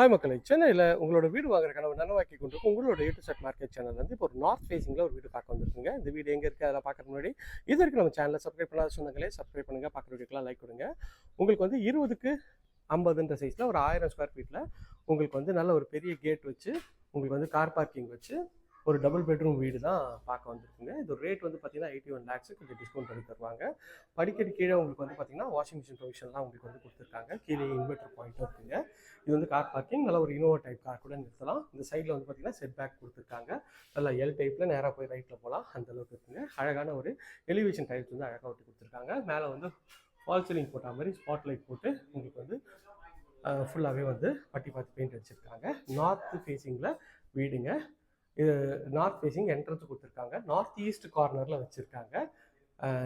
Hi மக்களை. சென்னையில் உங்களோட வீடு வாங்குற கனவு நனவாக்கி கொண்டிருக்கும். உங்களோட யூடியூப் செட் மார்க்கெட் சேனல் வந்து இப்போ ஒரு நார்த் ஃபேஸிங்கில் ஒரு வீடு பார்க்க வந்திருக்குங்க. இந்த வீடு எங்கே இருக்குது அதெல்லாம் பார்க்குற முன்னாடி இது வரைக்கும் நம்ம சேனலில் சப்ஸ்கிரைப் பண்ணாத சொந்தங்களே சப்ஸ்கிரைப் பண்ணுங்கள் பார்க்குற வீடியோக்கெல்லாம் லைக் கொடுங்க. உங்களுக்கு வந்து இருபதுக்கு ஐம்பதுன்ற சைஸில் ஒரு ஆயிரம் ஸ்கொயர் ஃபீட்டில் உங்களுக்கு வந்து நல்ல ஒரு பெரிய கேட் வச்சு உங்களுக்கு வந்து கார் பார்க்கிங் வச்சு ஒரு டபுள் பெட்ரூம் வீடு தான் பார்க்க வந்திருக்குங்க. இது ரேட் வந்து பார்த்தீங்கன்னா எயிட்டி ஒன் லேக்ஸு கொஞ்சம் டிஸ்கவுண்ட் பண்ணி தருவாங்க. படிக்கடி கீழே உங்களுக்கு வந்து பார்த்தீங்கன்னா வாஷிங் மிஷின் ப்ரொவிஷன்லாம் உங்களுக்கு வந்து கொடுத்துருக்காங்க. கீழே இன்வெர்டர் பாயிண்ட்டும் இருக்குங்க. இது வந்து கார் பார்க்கிங் நல்ல ஒரு இனோவா டைப் கார் கூட நிறுத்தலாம். இந்த சைடில் வந்து பார்த்தீங்கன்னா செட் பேக் கொடுத்துருக்காங்க. நல்லா எல் டைப்பில் நேராக போய் ரைட்டில் போகலாம். அந்த அளவுக்கு இருக்குங்க. அழகான ஒரு எலிவேஷன் டைப்ஸ் வந்து அழகாக ஒட்டி கொடுத்துருக்காங்க. மேலே வந்து ஃபால் சீலிங் போட்ட மாதிரி ஸ்பாட் லைட் போட்டு உங்களுக்கு வந்து ஃபுல்லாகவே வந்து பட்டி பார்த்து பெயிண்ட் அடிச்சிருக்காங்க. நார்த் ஃபேஸிங்கில் வீடுங்க. இது நார்த் ஃபேஸிங் என்ட்ரன்ஸ் கொடுத்துருக்காங்க. நார்த் ஈஸ்ட் கார்னரில் வச்சுருக்காங்க.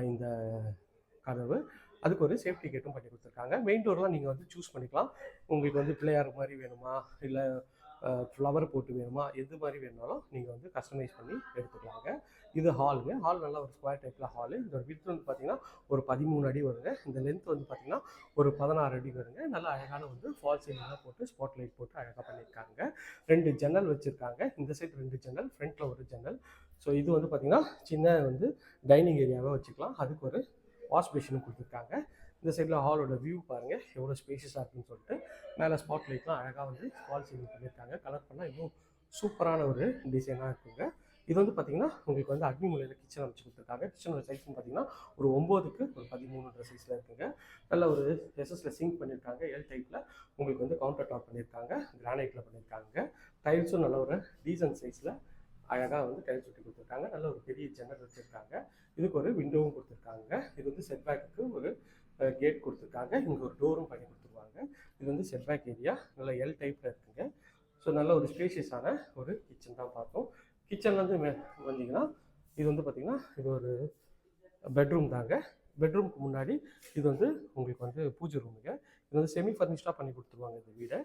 இந்த கதவு. அதுக்கு ஒரு சேஃப்டி கேட்டும் பண்ணி கொடுத்துருக்காங்க. மெயின் டோர்லாம் நீங்கள் வந்து சூஸ் பண்ணிக்கலாம். உங்களுக்கு வந்து பிள்ளையார் மாதிரி வேணுமா? இல்லை ஃப்ளவர் போட்டு வேணுமா? எது மாதிரி வேணாலும் நீங்கள் வந்து கஸ்டமைஸ் பண்ணி எடுத்துக்கலாங்க. இது ஹாலுங்க ஹால் நல்லா ஒரு ஸ்கொயர் டைப்பில் ஹாலு இதோட வித் வந்து பார்த்தீங்கன்னா ஒரு பதிமூணு அடி வருங்க. இந்த லென்த் வந்து பார்த்தீங்கன்னா ஒரு பதினாறு அடி வருங்க. நல்லா அழகான வந்து ஃபால் சீலிங்லாம் போட்டு ஸ்பாட் லைட் போட்டு அழகாக பண்ணியிருக்காங்க. ரெண்டு ஜன்னல் வச்சுருக்காங்க. இந்த சைடு ரெண்டு ஜன்னல் ஃப்ரண்ட்டில் ஒரு ஜன்னல். ஸோ இது வந்து பார்த்தீங்கன்னா சின்ன வந்து டைனிங் ஏரியாவே வச்சுக்கலாம். அதுக்கு ஒரு வாஷ் பேஷனும் கொடுத்துருக்காங்க. இந்த சைடில் ஹாலோட வியூ பாருங்கள் எவ்வளோ ஸ்பேஷியஸாக இருக்குன்னு சொல்லிட்டு. மேலே ஸ்பாட் லைட்லாம் அழகாக வந்து வால் சீலிங் பண்ணியிருக்காங்க. கலர் பண்ணால் இன்னும் சூப்பரான ஒரு டிசைனாக இருக்குங்க. இது வந்து பார்த்தீங்கன்னா உங்களுக்கு வந்து அக்னி மூலையில் கிச்சன் அமைச்சு கொடுத்துருக்காங்க. கிச்சனோட சைஸ்னு பார்த்தீங்கன்னா ஒரு ஒம்போதுக்கு ஒரு பதிமூணுன்ற சைஸில் இருக்குங்க. நல்ல ஒரு எஸ்எஸில் சிங்க் பண்ணியிருக்காங்க. எல் டைப்பில் உங்களுக்கு வந்து கவுண்டர் டாப் பண்ணியிருக்காங்க. கிரானைட்டில் பண்ணியிருக்காங்க. டைல்ஸும் நல்ல ஒரு டீசன்ட் சைஸில் அழகாக வந்து டைல்ஸ் ஒட்டி கொடுத்துருக்காங்க. நல்ல ஒரு பெரிய ஜன்னல் வச்சுருக்காங்க. இதுக்கு ஒரு விண்டோவும் கொடுத்துருக்காங்க. இது வந்து செட்பேக்கு ஒரு கேட் கொடுத்துருக்காங்க. இங்கே ஒரு டோரும் பண்ணி கொடுத்துருவாங்க. இது வந்து செட்பேக் ஏரியா நல்ல எல் டைப்பில் இருக்குங்க. ஸோ நல்ல ஒரு ஸ்பேஷியஸான ஒரு கிச்சன் தான் பார்த்தோம். கிச்சன்லேருந்து மே வந்தீங்கன்னா இது வந்து பார்த்திங்கன்னா இது ஒரு பெட்ரூம் தாங்க. பெட்ரூம்க்கு முன்னாடி இது வந்து உங்களுக்கு வந்து பூஜை ரூமுங்க இது வந்து செமி ஃபர்னிஷ்டாக பண்ணி கொடுத்துருவாங்க இந்த வீடை.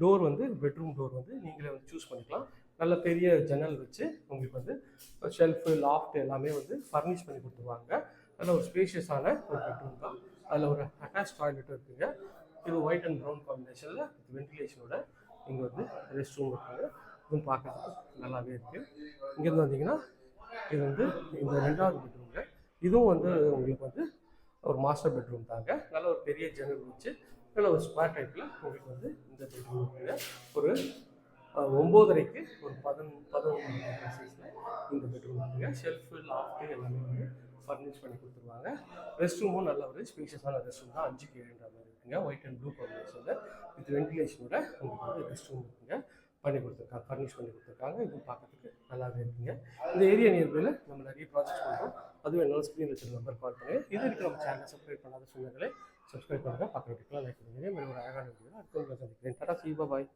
டோர் வந்து பெட்ரூம் டோர் வந்து நீங்களே வந்து சூஸ் பண்ணிக்கலாம். நல்ல பெரிய ஜன்னல் வச்சு உங்களுக்கு வந்து ஷெல்ஃபு லாஃப்ட் எல்லாமே வந்து ஃபர்னிஷ் பண்ணி கொடுத்துருவாங்க. நல்ல ஒரு ஸ்பேஷியஸான ஒரு பெட்ரூம் தான். அதில் ஒரு அட்டாச் டாய்லெட்டும் இருக்குங்க இது ஒயிட் அண்ட் ப்ரௌன் காம்பினேஷனில் வென்டிலேஷனோட இங்கே வந்து ரெஸ்ட் ரூம் இருக்காங்க இதுவும் பார்க்கறதுக்கு நல்லாவே இருக்குது இங்கேருந்து வந்தீங்கன்னா இது வந்து இந்த ரெண்டாவது பெட்ரூம்ங்க இதுவும் வந்து உங்களுக்கு வந்து ஒரு மாஸ்டர் பெட்ரூம் தாங்க. நல்ல ஒரு பெரிய ஜன்னல் வச்சு நல்ல ஒரு ஸ்கொயர் டைப்பில் உங்களுக்கு வந்து இந்த பெட்ரூம் இருக்குங்க ஒரு ஒம்போதரைக்கு ஒரு பதினொன்று பதினொன்று சைஸில் இந்த பெட்ரூம் இருக்குங்க ஷெல்ஃபு லாஃப்ட்டு எல்லாமே வந்து ஃபர்னிஷ் பண்ணி கொடுத்துருவாங்க. ரெஸ்ட் ரூமும் நல்ல ஒரு ஸ்பேஷியஸான ரெஸ்ட் ரூம் தான் அஞ்சுக்கு ஏழுன்ற மாதிரி இருக்குங்க. ஒயிட் அண்ட் ப்ளூ காம்பினேஷனில் வித் வென்டிலேஷனோட உங்களுக்கு வந்து ரெஸ்ட் ரூம் இருக்குங்க. பண்ணி கொடுத்துருக்காங்க ஃபர்னிஷ் பண்ணி கொடுத்துருக்காங்க. இதுவும் பார்க்கறதுக்கு நல்லாவே இருக்குங்க. இந்த ஏரியா நியர்பையில் நம்ம நிறைய ப்ராஜெக்ட் பண்ணுறோம் அதுவும் என்னால் ஸ்க்ரீன் வச்சு நம்பர் கால் பண்ணுங்க இது இருக்கிற நம்ம சேனலை சப்ஸ்கிரைப் பண்ணாத சொந்தங்களே சப்ஸ்கிரைப் பண்ணுங்கள் பக்கத்துக்குலாம் லைக் பண்ணுங்க இதே மாதிரி ஒரு அழகான வீடியோ அடுத்த சந்திக்கிறேன். டாடா சீபா பாய்